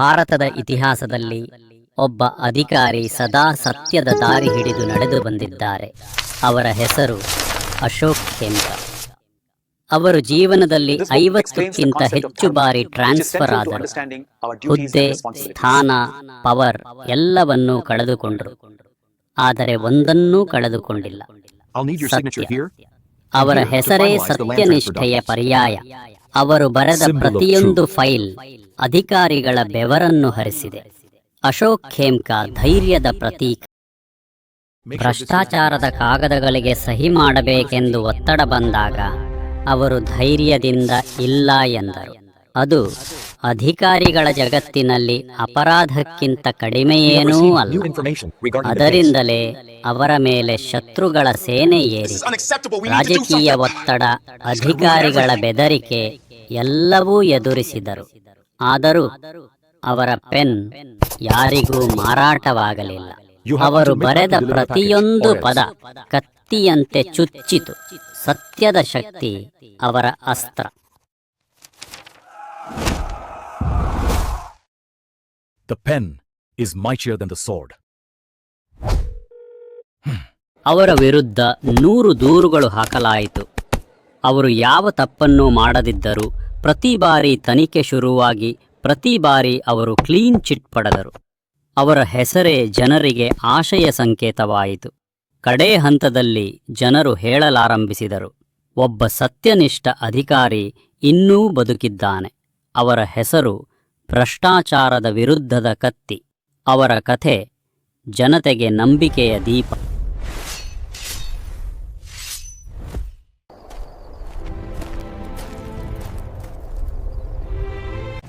ಭಾರತದ ಇತಿಹಾಸದಲ್ಲಿ ಒಬ್ಬ ಅಧಿಕಾರಿ ಸದಾ ಸತ್ಯದ ದಾರಿ ಹಿಡಿದು ನಡೆದು ಬಂದಿದ್ದಾರೆ. ಅವರ ಹೆಸರು ಅಶೋಕ್ ಕೇಂದ್ರ. ಅವರು ಜೀವನದಲ್ಲಿ ಐವತ್ತಕ್ಕಿಂತ ಹೆಚ್ಚು ಬಾರಿ ಟ್ರಾನ್ಸ್ಫರ್ ಆದರು. ಹುದ್ದೆ ಸ್ಥಾನ ಪವರ್ ಎಲ್ಲವನ್ನೂ ಕಳೆದುಕೊಂಡರು. ಆದರೆ ಒಂದನ್ನೂ ಕಳೆದುಕೊಂಡಿಲ್ಲ. ಅವರ ಹೆಸರೇ ಸತ್ಯನಿಷ್ಠೆಯ ಪರ್ಯಾಯ. ಅವರು ಬರೆದ ಪ್ರತಿಯೊಂದು ಫೈಲ್ ಅಧಿಕಾರಿಗಳ ಬೆವರನ್ನು ಹರಿಸಿದೆ. ಅಶೋಕ್ ಖೇಮ್ಕಾ ಧೈರ್ಯದ ಪ್ರತೀಕ. ಭ್ರಷ್ಟಾಚಾರದ ಕಾಗದಗಳಿಗೆ ಸಹಿ ಮಾಡಬೇಕೆಂದು ಒತ್ತಡ ಬಂದಾಗ ಅವರು ಧೈರ್ಯದಿಂದ ಇಲ್ಲ ಎಂದರು. ಅದು ಅಧಿಕಾರಿಗಳ ಜಗತ್ತಿನಲ್ಲಿ ಅಪರಾಧಕ್ಕಿಂತ ಕಡಿಮೆಯೇನೂ ಅಲ್ಲ. ಅದರಿಂದಲೇ ಅವರ ಮೇಲೆ ಶತ್ರುಗಳ ಸೇನೆ ಏರಿ ರಾಜಕೀಯ ಒತ್ತಡ ಅಧಿಕಾರಿಗಳ ಬೆದರಿಕೆ ಎಲ್ಲವೂ ಎದುರಿಸಿದರು. ಆದರೂ ಅವರ ಪೆನ್ ಯಾರಿಗೂ ಮಾರಾಟವಾಗಲಿಲ್ಲ. ಅವರು ಬರೆದ ಪ್ರತಿಯೊಂದು ಪದ ಕತ್ತಿಯಂತೆ ಚುಚ್ಚಿತು. ಸತ್ಯದ ಶಕ್ತಿ ಅವರ ಅಸ್ತ್ರ. The pen is mightier than the sword. ಅವರ ವಿರುದ್ಧ ನೂರು ದೂರುಗಳು ಹಾಕಲಾಯಿತು. ಅವರು ಯಾವ ತಪ್ಪನ್ನು ಮಾಡದಿದ್ದರು ಪ್ರತಿ ಬಾರಿ ತನಿಖೆ ಶುರುವಾಗಿ ಪ್ರತಿ ಬಾರಿ ಅವರು ಕ್ಲೀನ್ ಚಿಟ್ ಪಡೆದರು. ಅವರ ಹೆಸರೇ ಜನರಿಗೆ ಆಶಯ ಸಂಕೇತವಾಯಿತು. ಕಡೇ ಹಂತದಲ್ಲಿ ಜನರು ಹೇಳಲಾರಂಭಿಸಿದರು. ಒಬ್ಬ ಸತ್ಯನಿಷ್ಠ ಅಧಿಕಾರಿ ಇನ್ನೂ ಬದುಕಿದ್ದಾನೆ. ಅವರ ಹೆಸರು ಭ್ರಷ್ಟಾಚಾರದ ವಿರುದ್ಧದ ಕತ್ತಿ. ಅವರ ಕಥೆ ಜನತೆಗೆ ನಂಬಿಕೆಯ ದೀಪ.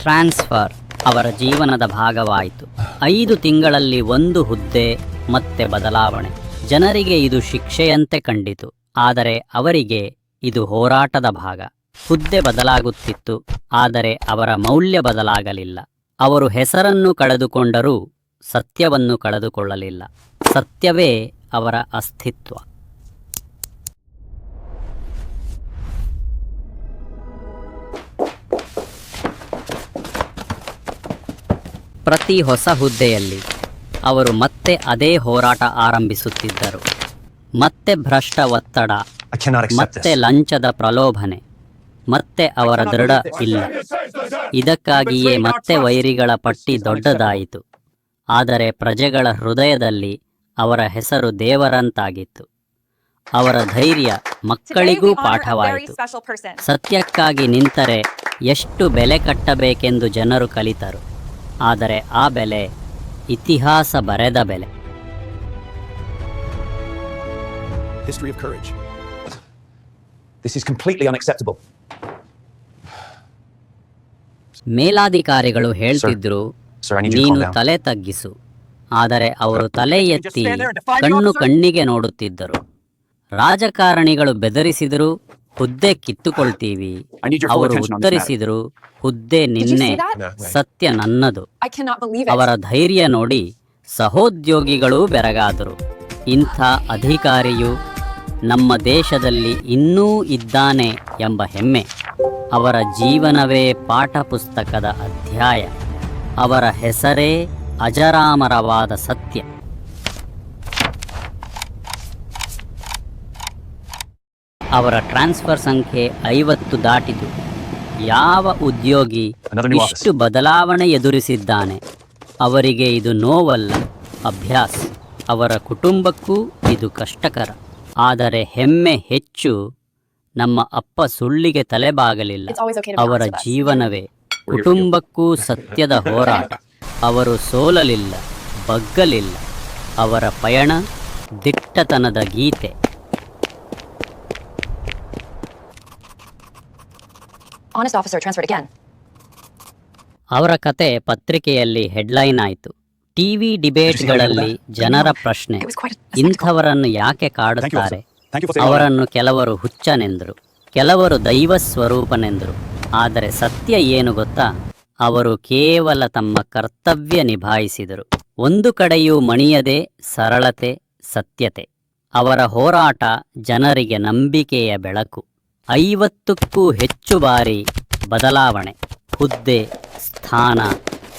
ಟ್ರಾನ್ಸ್ಫರ್ ಅವರ ಜೀವನದ ಭಾಗವಾಯಿತು. ಐದು ತಿಂಗಳಲ್ಲಿ ಒಂದು ಹುದ್ದೆ, ಮತ್ತೆ ಬದಲಾವಣೆ. ಜನರಿಗೆ ಇದು ಶಿಕ್ಷೆಯಂತೆ ಕಂಡಿತು. ಆದರೆ ಅವರಿಗೆ ಇದು ಹೋರಾಟದ ಭಾಗ. ಹುದ್ದೆ ಬದಲಾಗುತ್ತಿತ್ತು, ಆದರೆ ಅವರ ಮೌಲ್ಯ ಬದಲಾಗಲಿಲ್ಲ. ಅವರು ಹೆಸರನ್ನು ಕಳೆದುಕೊಂಡರೂ ಸತ್ಯವನ್ನು ಕಳೆದುಕೊಳ್ಳಲಿಲ್ಲ. ಸತ್ಯವೇ ಅವರ ಅಸ್ತಿತ್ವ. ಪ್ರತಿ ಹೊಸ ಹುದ್ದೆಯಲ್ಲಿ ಅವರು ಮತ್ತೆ ಅದೇ ಹೋರಾಟ ಆರಂಭಿಸುತ್ತಿದ್ದರು. ಮತ್ತೆ ಭ್ರಷ್ಟ ಒತ್ತಡ ಮತ್ತೆ ಲಂಚದ ಪ್ರಲೋಭನೆ ಮತ್ತೆ ಅವರ ದೃಢ ಇಲ್ಲ. ಇದಕ್ಕಾಗಿಯೇ ಮತ್ತೆ ವೈರಿಗಳ ಪಟ್ಟಿ ದೊಡ್ಡದಾಯಿತು. ಆದರೆ ಪ್ರಜೆಗಳ ಹೃದಯದಲ್ಲಿ ಅವರ ಹೆಸರು ದೇವರಂತಾಗಿತ್ತು. ಅವರ ಧೈರ್ಯ ಮಕ್ಕಳಿಗೂ ಪಾಠವಾಯಿತು. ಸತ್ಯಕ್ಕಾಗಿ ನಿಂತರೆ ಎಷ್ಟು ಬೆಲೆ ಕಟ್ಟಬೇಕೆಂದು ಜನರು ಕಲಿತರು. ಆದರೆ ಆ ಬೆಲೆ ಇತಿಹಾಸ ಬರೆದ ಬೆಲೆ. ಆಫ್ ದಿಸ್ ಇಸ್ ಕಂಪ್ಲೀಟ್ಲಿ ಮೇಲಾಧಿಕಾರಿಗಳು ಹೇಳ್ತಿದ್ರು ನೀನು ತಲೆ ತಗ್ಗಿಸು. ಆದರೆ ಅವರು ತಲೆ ಎತ್ತಿ ಕಣ್ಣು ಕಣ್ಣಿಗೆ ನೋಡುತ್ತಿದ್ದರು. ರಾಜಕಾರಣಿಗಳು ಬೆದರಿಸಿದರು ಹುದ್ದೆ ಕಿತ್ತುಕೊಳ್ತೀವಿ. ಅವರು. ಉತ್ತರಿಸಿದ್ರು ಹುದ್ದೆ ನಿನ್ನೆ. ಸತ್ಯ ನನ್ನದು. ಅವರ ಧೈರ್ಯ ನೋಡಿ ಸಹೋದ್ಯೋಗಿಗಳು ಬೆರಗಾದರು. ಇಂಥ ಅಧಿಕಾರಿಯು ನಮ್ಮ ದೇಶದಲ್ಲಿ ಇನ್ನೂ ಇದ್ದಾನೆ ಎಂಬ ಹೆಮ್ಮೆ. ಅವರ ಜೀವನವೇ ಪಾಠ ಪುಸ್ತಕದ ಅಧ್ಯಾಯ. ಅವರ ಹೆಸರೇ ಅಜರಾಮರವಾದ ಸತ್ಯ. ಅವರ ಟ್ರಾನ್ಸ್ಫರ್ ಸಂಖ್ಯೆ ಐವತ್ತು ದಾಟಿತು. ಯಾವ ಉದ್ಯೋಗಿ ಇಷ್ಟು ಬದಲಾವಣೆ ಎದುರಿಸಿದ್ದಾನೆ? ಅವರಿಗೆ ಇದು ನೋವಲ್ಲ ಅಭ್ಯಾಸ. ಅವರ ಕುಟುಂಬಕ್ಕೂ ಇದು ಕಷ್ಟಕರ. ಆದರೆ ಹೆಮ್ಮೆ ಹೆಚ್ಚು ನಮ್ಮ ಅಪ್ಪ ಸುಳ್ಳಿಗೆ ತಲೆಬಾಗಲಿಲ್ಲ. ಅವರ. ಜೀವನವೇ ಕುಟುಂಬಕ್ಕೂ ಸತ್ಯದ ಹೋರಾಟ. ಅವರು ಸೋಲಲಿಲ್ಲ ಬಗ್ಗಲಿಲ್ಲ. ಅವರ ಪಯಣ ದಿಟ್ಟತನದ ಗೀತೆ. Honest ಆಫೀಸರ್ ಟ್ರಾನ್ಸ್ಫರ್ಡ್ ಅಗೇನ್ ಅವರ ಕತೆ ಪತ್ರಿಕೆಯಲ್ಲಿ ಹೆಡ್ಲೈನ್ ಆಯಿತು. ಟಿವಿ ಡಿಬೇಟ್ಗಳಲ್ಲಿ ಜನರ ಪ್ರಶ್ನೆ. ಇಂಥವರನ್ನು ಯಾಕೆ ಕಾಡುತ್ತಾರೆ. ಅವರನ್ನು ಕೆಲವರು ಹುಚ್ಚನೆಂದರು ಕೆಲವರು ದೈವ ಸ್ವರೂಪನೆಂದರು. ಆದರೆ ಸತ್ಯ ಏನು ಗೊತ್ತಾ? ಅವರು ಕೇವಲ ತಮ್ಮ ಕರ್ತವ್ಯ ನಿಭಾಯಿಸಿದರು. ಒಂದು ಕಡೆಯೂ ಮಣಿಯದೆ ಸರಳತೆ ಸತ್ಯತೆ. ಅವರ ಹೋರಾಟ ಜನರಿಗೆ ನಂಬಿಕೆಯ ಬೆಳಕು. ಐವತ್ತಕ್ಕೂ ಹೆಚ್ಚು ಬಾರಿ ಬದಲಾವಣೆ ಹುದ್ದೆ ಸ್ಥಾನ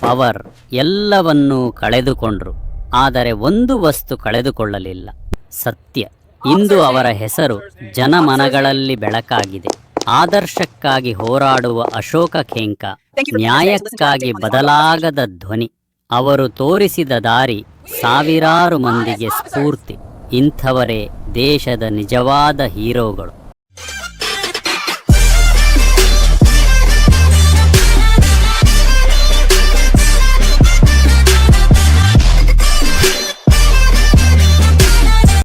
ಪವರ್ ಎಲ್ಲವನ್ನೂ ಕಳೆದುಕೊಂಡ್ರು. ಆದರೆ ಒಂದು ವಸ್ತು ಕಳೆದುಕೊಳ್ಳಲಿಲ್ಲ ಸತ್ಯ. ಇಂದು ಅವರ ಹೆಸರು ಜನಮನಗಳಲ್ಲಿ ಬೆಳಕಾಗಿದೆ. ಆದರ್ಶಕ್ಕಾಗಿ ಹೋರಾಡುವ ಅಶೋಕ ಖೇಂಕ ನ್ಯಾಯಕ್ಕಾಗಿ ಬದಲಾಗದ ಧ್ವನಿ. ಅವರು ತೋರಿಸಿದ ದಾರಿ ಸಾವಿರಾರು ಮಂದಿಗೆ ಸ್ಫೂರ್ತಿ. ಇಂಥವರೇ ದೇಶದ ನಿಜವಾದ ಹೀರೋಗಳು.